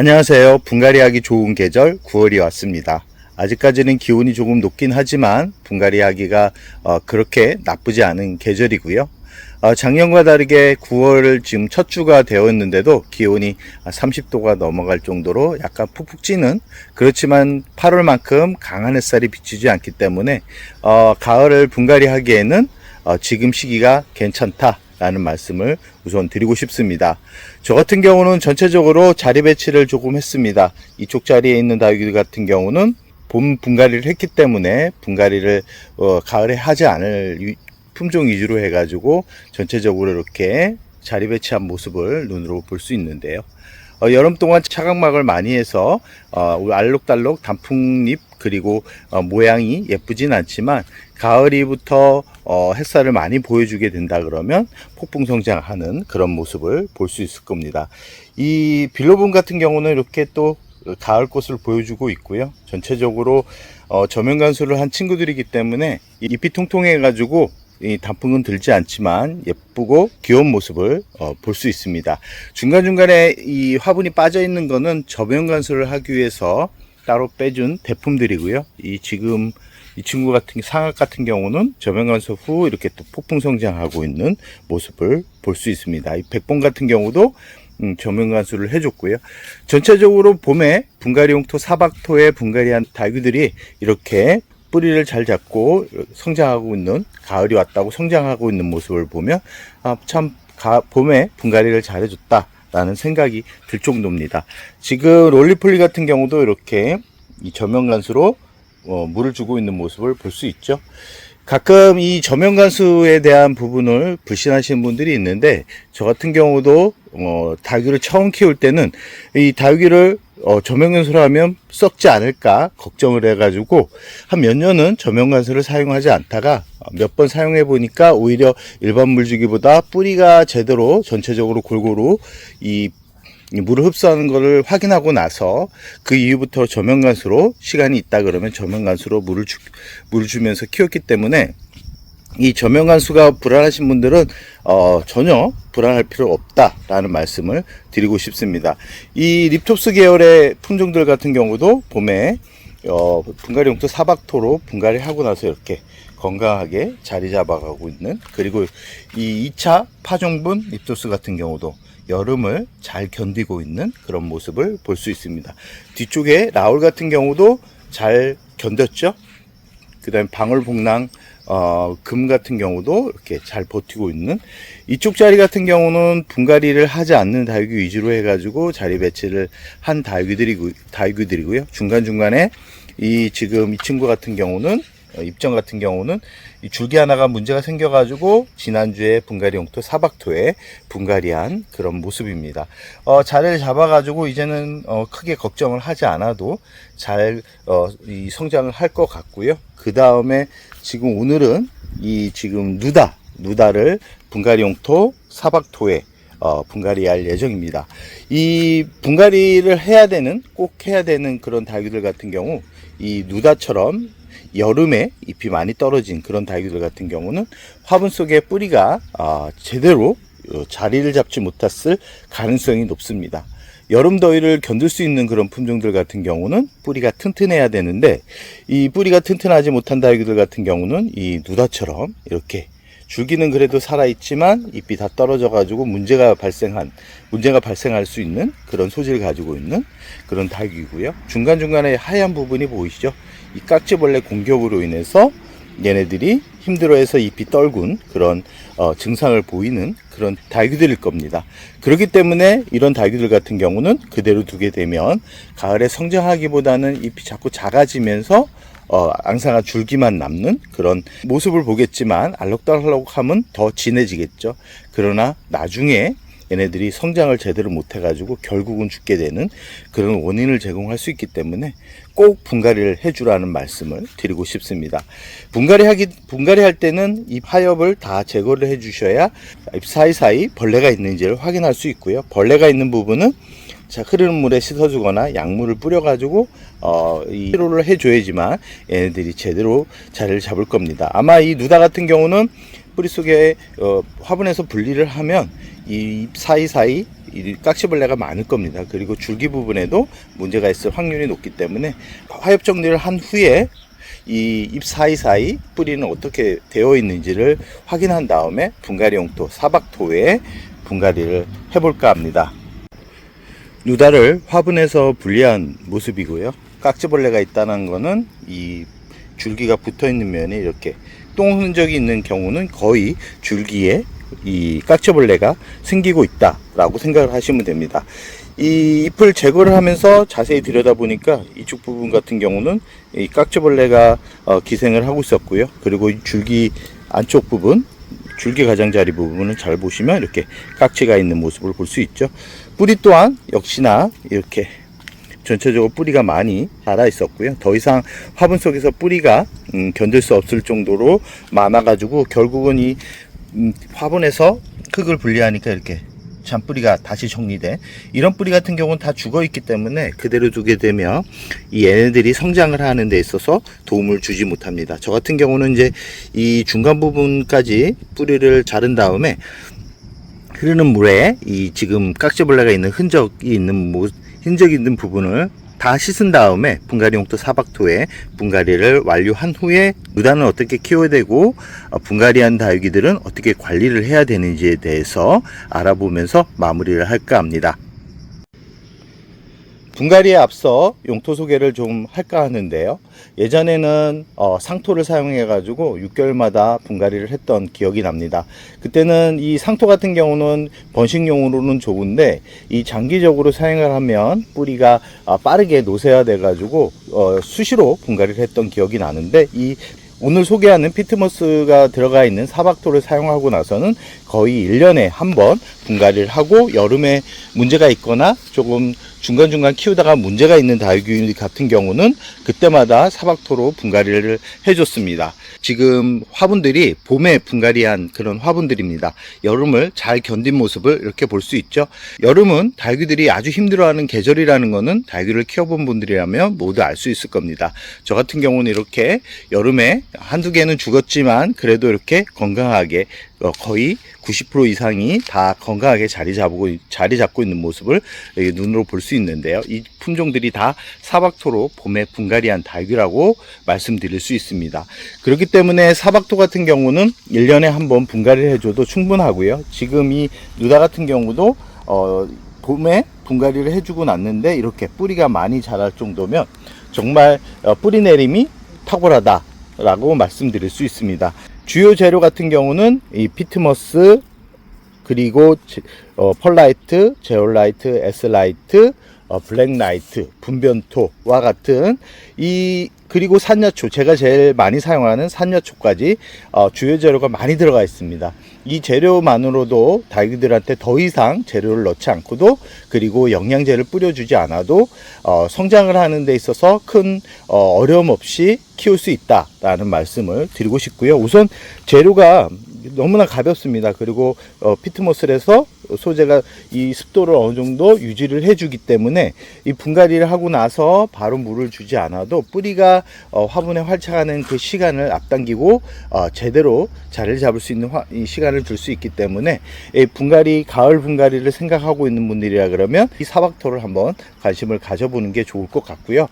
안녕하세요. 분갈이 하기 좋은 계절 9월이 왔습니다. 아직까지는 기온이 조금 높긴 하지만 분갈이 하기가 어, 그렇게 나쁘지 않은 계절이고요. 어, 작년과 다르게 9월 지금 첫 주가 되었는데도 기온이 30도가 넘어갈 정도로 약간 푹푹 찌는 그렇지만 8월만큼 강한 햇살이 비치지 않기 때문에 어, 가을을 분갈이 하기에는 어, 지금 시기가 괜찮다. 라는 말씀을 우선 드리고 싶습니다. 저 같은 경우는 전체적으로 자리 배치를 조금 했습니다. 이쪽 자리에 있는 다육이 같은 경우는 봄 분갈이를 했기 때문에 분갈이를 어, 가을에 하지 않을 유- 품종 위주로 해가지고 전체적으로 이렇게 자리 배치한 모습을 눈으로 볼 수 있는데요. 어, 여름 동안 차각막을 많이 해서 어, 알록달록 단풍잎 그리고 어, 모양이 예쁘진 않지만 가을이부터 어, 햇살을 많이 보여주게 된다 그러면 폭풍 성장하는 그런 모습을 볼 수 있을 겁니다. 이 빌로본 같은 경우는 이렇게 또 가을 꽃을 보여주고 있고요. 전체적으로 어, 저면 간수를 한 친구들이기 때문에 이 잎이 통통해 가지고 이 단풍은 들지 않지만 예쁘고 귀여운 모습을 어, 볼 수 있습니다. 중간중간에 이 화분이 빠져 있는 거는 저면 간수를 하기 위해서 따로 빼준 대품들이고요. 이 지금 이 친구 같은 상악 같은 경우는 저면 간수 후 이렇게 또 폭풍 성장하고 있는 모습을 볼 수 있습니다. 이 백봉 같은 경우도 음, 저면 간수를 해줬고요. 전체적으로 봄에 분갈이 용토 사박토에 분갈이한 다육이들이 이렇게 뿌리를 잘 잡고 성장하고 있는 가을이 왔다고 성장하고 있는 모습을 보면 아, 참 가- 봄에 분갈이를 잘 해줬다라는 생각이 들 정도입니다. 지금 롤리폴리 같은 경우도 이렇게 이 저면간수로 어, 물을 주고 있는 모습을 볼 수 있죠. 가끔 이 저면간수에 대한 부분을 불신하시는 분들이 있는데 저 같은 경우도 어, 다육이를 처음 키울 때는 이 다육이를 어, 저면간수를 하면 썩지 않을까 걱정을 해가지고 한 몇 년은 저면간수를 사용하지 않다가 몇 번 사용해 보니까 오히려 일반 물주기보다 뿌리가 제대로 전체적으로 골고루 이이 물을 흡수하는 것을 확인하고 나서 그 이후부터 저면간수로 시간이 있다 그러면 저면간수로 물을 주, 물을 주면서 키웠기 때문에 이 저면간수가 불안하신 분들은 어, 전혀 불안할 필요 없다라는 말씀을 드리고 싶습니다. 이 립톱스 계열의 품종들 같은 경우도 봄에 어, 분갈이 용토 사박토로 분갈이 하고 나서 이렇게 건강하게 자리 잡아가고 있는 그리고 이 2차 파종분 립톱스 같은 경우도 여름을 잘 견디고 있는 그런 모습을 볼 수 있습니다. 뒤쪽에 라울 같은 경우도 잘 견뎠죠. 그 다음에 방울복랑 어, 금 같은 경우도 이렇게 잘 버티고 있는 이쪽 자리 같은 경우는 분갈이를 하지 않는 다육이 위주로 해가지고 자리 배치를 한 다육이들이고, 다육이들이고요. 중간 중간에 이 지금 이 친구 같은 경우는 어, 입장 같은 경우는 이 줄기 하나가 문제가 생겨가지고 지난주에 분갈이 용토 사박토에 분갈이한 그런 모습입니다. 어, 자리를 잡아가지고 이제는 어, 크게 걱정을 하지 않아도 잘 어, 이 성장을 할 것 같고요. 그 다음에 지금 오늘은 이 지금 누다 누다를 분갈이 용토 사박토에 어, 분갈이 할 예정입니다. 이 분갈이를 해야 되는 꼭 해야 되는 그런 다육이들 같은 경우 이 누다처럼 여름에 잎이 많이 떨어진 그런 다육이들 같은 경우는 화분 속에 뿌리가 아, 제대로 어, 자리를 잡지 못했을 가능성이 높습니다. 여름 더위를 견딜 수 있는 그런 품종들 같은 경우는 뿌리가 튼튼해야 되는데 이 뿌리가 튼튼하지 못한 다육이들 같은 경우는 이 누다처럼 이렇게 줄기는 그래도 살아있지만 잎이 다 떨어져 가지고 문제가 발생한 문제가 발생할 수 있는 그런 소질을 가지고 있는 그런 닭이고요. 중간중간에 하얀 부분이 보이시죠? 이 깍지벌레 공격으로 인해서 얘네들이 힘들어해서 잎이 떨군 그런 어, 증상을 보이는 그런 다육이들일 겁니다. 그렇기 때문에 이런 다육이들 같은 경우는 그대로 두게 되면 가을에 성장하기보다는 잎이 자꾸 작아지면서 어, 앙상한 줄기만 남는 그런 모습을 보겠지만 알록달록하면 더 진해지겠죠. 그러나 나중에 얘네들이 성장을 제대로 못해가지고 결국은 죽게 되는 그런 원인을 제공할 수 있기 때문에 꼭 분갈이를 해주라는 말씀을 드리고 싶습니다. 분갈이 하기, 분갈이 할 때는 잎 하엽을 다 제거를 해주셔야 잎 사이사이 벌레가 있는지를 확인할 수 있고요. 벌레가 있는 부분은 자, 흐르는 물에 씻어주거나 약물을 뿌려가지고, 어, 이 치료를 해줘야지만 얘네들이 제대로 자리를 잡을 겁니다. 아마 이 누다 같은 경우는 뿌리 속에, 어, 화분에서 분리를 하면 이 사이사이 이 깍지벌레가 많을 겁니다. 그리고 줄기 부분에도 문제가 있을 확률이 높기 때문에 화엽 정리를 한 후에 이 잎 사이사이 뿌리는 어떻게 되어 있는지를 확인한 다음에 분갈이 용토 사박토에 분갈이를 해볼까 합니다. 누다를 화분에서 분리한 모습이고요. 깍지벌레가 있다는 거는 이 줄기가 붙어 있는 면에 이렇게 똥 흔적이 있는 경우는 거의 줄기에 이 깍지벌레가 생기고 있다라고 생각을 하시면 됩니다. 이 잎을 제거를 하면서 자세히 들여다보니까 이쪽 부분 같은 경우는 이 깍지벌레가 어, 기생을 하고 있었고요. 그리고 이 줄기 안쪽 부분 줄기 가장자리 부분을 잘 보시면 이렇게 깍지가 있는 모습을 볼 수 있죠. 뿌리 또한 역시나 이렇게 전체적으로 뿌리가 많이 자라 있었고요. 더 이상 화분 속에서 뿌리가 음, 견딜 수 없을 정도로 많아가지고 결국은 이 음, 화분에서 흙을 분리하니까 이렇게 잔뿌리가 다시 정리돼 이런 뿌리 같은 경우는 다 죽어 있기 때문에 그대로 두게 되면 이 얘네들이 성장을 하는 데 있어서 도움을 주지 못합니다. 저 같은 경우는 이제 이 중간 부분까지 뿌리를 자른 다음에 흐르는 물에 이 지금 깍지벌레가 있는 흔적이 있는 모, 흔적이 있는 부분을 다 씻은 다음에 분갈이 용토 사박토에 분갈이를 완료한 후에 무단을 어떻게 키워야 되고 어, 분갈이한 다육이들은 어떻게 관리를 해야 되는지에 대해서 알아보면서 마무리를 할까 합니다. 분갈이에 앞서 용토 소개를 좀 할까 하는데요. 예전에는 어, 상토를 사용해 가지고 6개월마다 분갈이를 했던 기억이 납니다. 그때는 이 상토 같은 경우는 번식용으로는 좋은데 이 장기적으로 사용을 하면 뿌리가 아, 빠르게 노쇠화돼 가지고 어, 수시로 분갈이를 했던 기억이 나는데 이 오늘 소개하는 피트머스가 들어가 있는 사박토를 사용하고 나서는 거의 1년에 한 번 분갈이를 하고 여름에 문제가 있거나 조금 중간중간 키우다가 문제가 있는 다육이 같은 경우는 그때마다 사박토로 분갈이를 해줬습니다. 지금 화분들이 봄에 분갈이한 그런 화분들입니다. 여름을 잘 견딘 모습을 이렇게 볼 수 있죠. 여름은 다육이들이 아주 힘들어하는 계절이라는 거는 다육이를 키워본 분들이라면 모두 알 수 있을 겁니다. 저 같은 경우는 이렇게 여름에 한두 개는 죽었지만 그래도 이렇게 건강하게 어, 거의 90% 이상이 다 건강하게 자리 잡고 자리 잡고 있는 모습을 눈으로 볼 수 있는데요. 이 품종들이 다 사박토로 봄에 분갈이한 다육이라고 말씀드릴 수 있습니다. 그렇기 때문에 사박토 같은 경우는 1년에 한 번 분갈이를 해줘도 충분하고요. 지금 이 누다 같은 경우도 어, 봄에 분갈이를 해주고 났는데 이렇게 뿌리가 많이 자랄 정도면 정말 어, 뿌리 내림이 탁월하다라고 말씀드릴 수 있습니다. 주요 재료 같은 경우는 이 피트머스 그리고 제- 어, 펄라이트, 제올라이트, 에스라이트, 어, 블랙라이트, 분변토와 같은 이 그리고 산야초 제가 제일 많이 사용하는 산야초까지 어, 주요 재료가 많이 들어가 있습니다. 이 재료만으로도 다육이들한테 더 이상 재료를 넣지 않고도 그리고 영양제를 뿌려주지 않아도 어, 성장을 하는 데 있어서 큰 어, 어려움 없이 키울 수 있다라는 말씀을 드리고 싶고요. 우선 재료가 너무나 가볍습니다. 그리고 어, 피트모슬에서 소재가 이 습도를 어느 정도 유지를 해주기 때문에 이 분갈이를 하고 나서 바로 물을 주지 않아도 뿌리가 어, 화분에 활착하는 그 시간을 앞당기고 어, 제대로 자리를 잡을 수 있는 화- 이 시간을 줄 수 있기 때문에 이 분갈이 가을 분갈이를 생각하고 있는 분들이라 그러면 이 사박토를 한번 관심을 가져보는 게 좋을 것 같고요.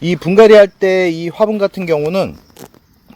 이 분갈이 할 때 이 화분 같은 경우는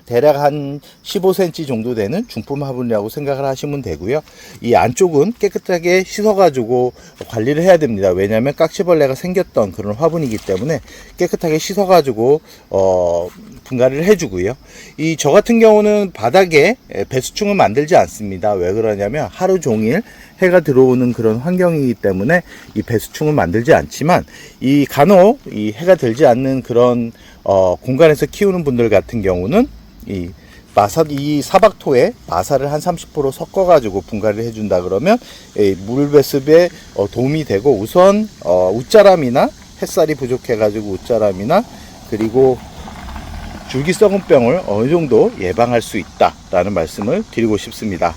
대략 한 15cm 정도 되는 중품 화분이라고 생각을 하시면 되고요. 이 안쪽은 깨끗하게 씻어가지고 관리를 해야 됩니다. 왜냐하면 깍지벌레가 생겼던 그런 화분이기 때문에 깨끗하게 씻어가지고 어, 분갈이를 해주고요. 이 저 같은 경우는 바닥에 배수충을 만들지 않습니다. 왜 그러냐면 하루 종일 해가 들어오는 그런 환경이기 때문에 이 배수충을 만들지 않지만 이 간혹 이 해가 들지 않는 그런 어, 공간에서 키우는 분들 같은 경우는 이 마사 이 사박토에 마사를 한 30% 섞어 가지고 분갈이를 해준다 그러면 이물 배습에 어, 도움이 되고 우선 어, 웃자람이나 햇살이 부족해 가지고 웃자람이나 그리고 줄기 썩은 병을 어느 정도 예방할 수 있다라는 말씀을 드리고 싶습니다.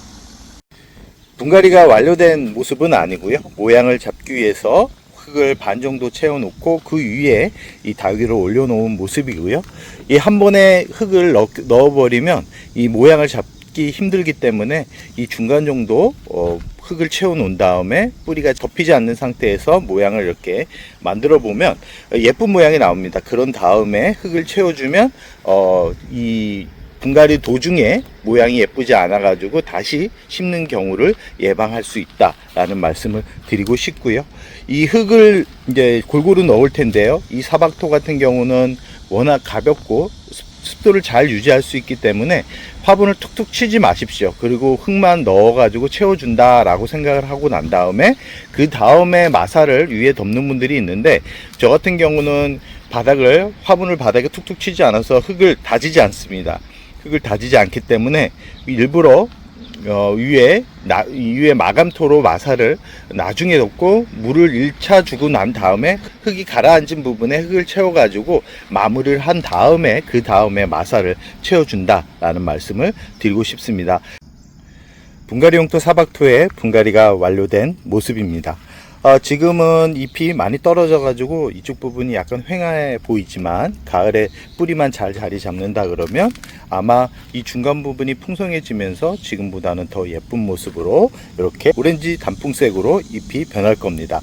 분갈이가 완료된 모습은 아니고요. 모양을 잡기 위해서 흙을 반 정도 채워놓고 그 위에 이 다육이를 올려놓은 모습이고요. 이 한 번에 흙을 넣, 넣어버리면 이 모양을 잡기 힘들기 때문에 이 중간 정도 어, 흙을 채워 놓은 다음에 뿌리가 접히지 않는 상태에서 모양을 이렇게 만들어 보면 예쁜 모양이 나옵니다. 그런 다음에 흙을 채워주면 어, 이 분갈이 도중에 모양이 예쁘지 않아 가지고 다시 심는 경우를 예방할 수 있다라는 말씀을 드리고 싶고요. 이 흙을 이제 골고루 넣을 텐데요. 이 사박토 같은 경우는 워낙 가볍고 습- 습도를 잘 유지할 수 있기 때문에 화분을 툭툭 치지 마십시오. 그리고 흙만 넣어가지고 채워준다라고 생각을 하고 난 다음에 그 다음에 마사를 위에 덮는 분들이 있는데 저 같은 경우는 바닥을 화분을 바닥에 툭툭 치지 않아서 흙을 다지지 않습니다. 흙을 다지지 않기 때문에 일부러 어, 위에 나, 위에 마감토로 마사를 나중에 넣고 물을 1차 주고 난 다음에 흙이 가라앉은 부분에 흙을 채워가지고 마무리를 한 다음에 그 다음에 마사를 채워준다라는 말씀을 드리고 싶습니다. 분갈이 용토 사박토의 분갈이가 완료된 모습입니다. 어, 지금은 잎이 많이 떨어져 가지고 이쪽 부분이 약간 휑해 보이지만 가을에 뿌리만 잘 자리 잡는다 그러면 아마 이 중간 부분이 풍성해지면서 지금보다는 더 예쁜 모습으로 이렇게 오렌지 단풍색으로 잎이 변할 겁니다.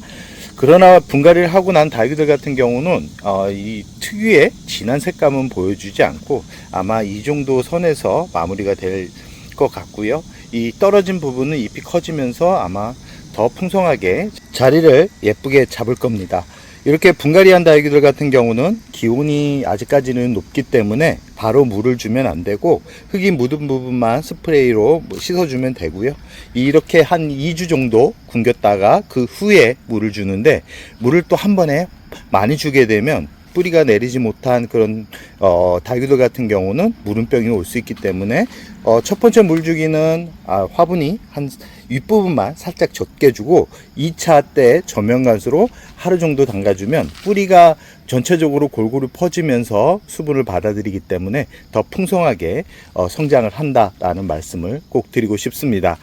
그러나 분갈이를 하고 난 다육이들 같은 경우는 어, 이 특유의 진한 색감은 보여주지 않고 아마 이 정도 선에서 마무리가 될 것 같고요. 이 떨어진 부분은 잎이 커지면서 아마 더 풍성하게 자리를 예쁘게 잡을 겁니다. 이렇게 분갈이한 다육이들 같은 경우는 기온이 아직까지는 높기 때문에 바로 물을 주면 안 되고 흙이 묻은 부분만 스프레이로 뭐 씻어주면 되고요. 이렇게 한 2주 정도 굶겼다가 그 후에 물을 주는데 물을 또 한 번에 많이 주게 되면 뿌리가 내리지 못한 그런 어, 다육이들 같은 경우는 물음병이 올 수 있기 때문에 어, 첫 번째 물 주기는 아, 화분이 한 윗부분만 살짝 젖게 주고 2차 때 저면간수로 하루 정도 담가주면 뿌리가 전체적으로 골고루 퍼지면서 수분을 받아들이기 때문에 더 풍성하게 어, 성장을 한다라는 말씀을 꼭 드리고 싶습니다.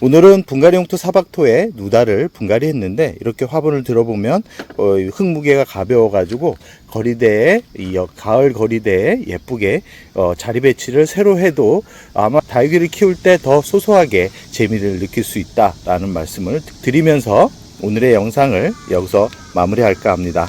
오늘은 분갈이 용토 사박토에 누다를 분갈이 했는데 이렇게 화분을 들어보면 어, 흙 무게가 가벼워가지고 거리대에 이 여- 가을 거리대에 예쁘게 어, 자리 배치를 새로 해도 아마 다육이를 키울 때 더 소소하게 재미를 느낄 수 있다라는 말씀을 드리면서 오늘의 영상을 여기서 마무리할까 합니다.